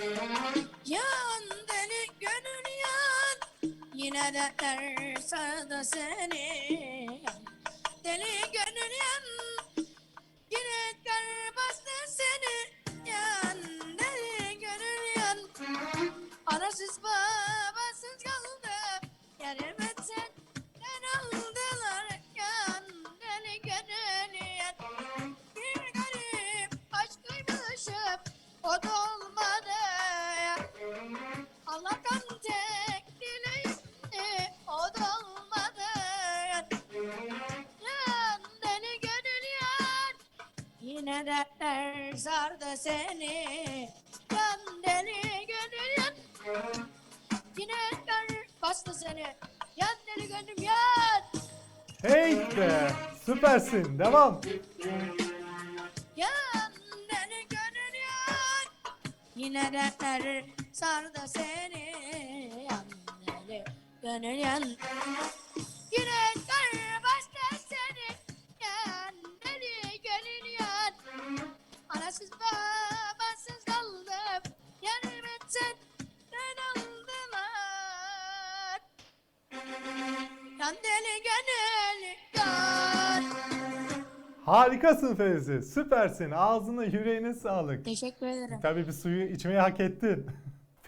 Yan deli gönül yan Yine de terse de seni. Deli gönül yan Yine terbaz da seni. Yan deli gönül yan Anasız babasız kaldı. Yerime sen O da Allah'tan tek dileğimdi O da olmadı Yan yan Yine dertler sardı seni Yan deli gönül Yine kar bastı seni Yan deli gönlüm yan! Süpersin. Devam. Yine dertler sardı seni. Yan deli gönül yan Yine bastı seni. Yan deli gönül yan Anasız babasız kaldım. Yarım etsen ben aldılar Yan gönül Harikasın Fevzi. Süpersin. Ağzına yüreğine sağlık. Teşekkür ederim. Tabii bir suyu içmeyi hak ettin.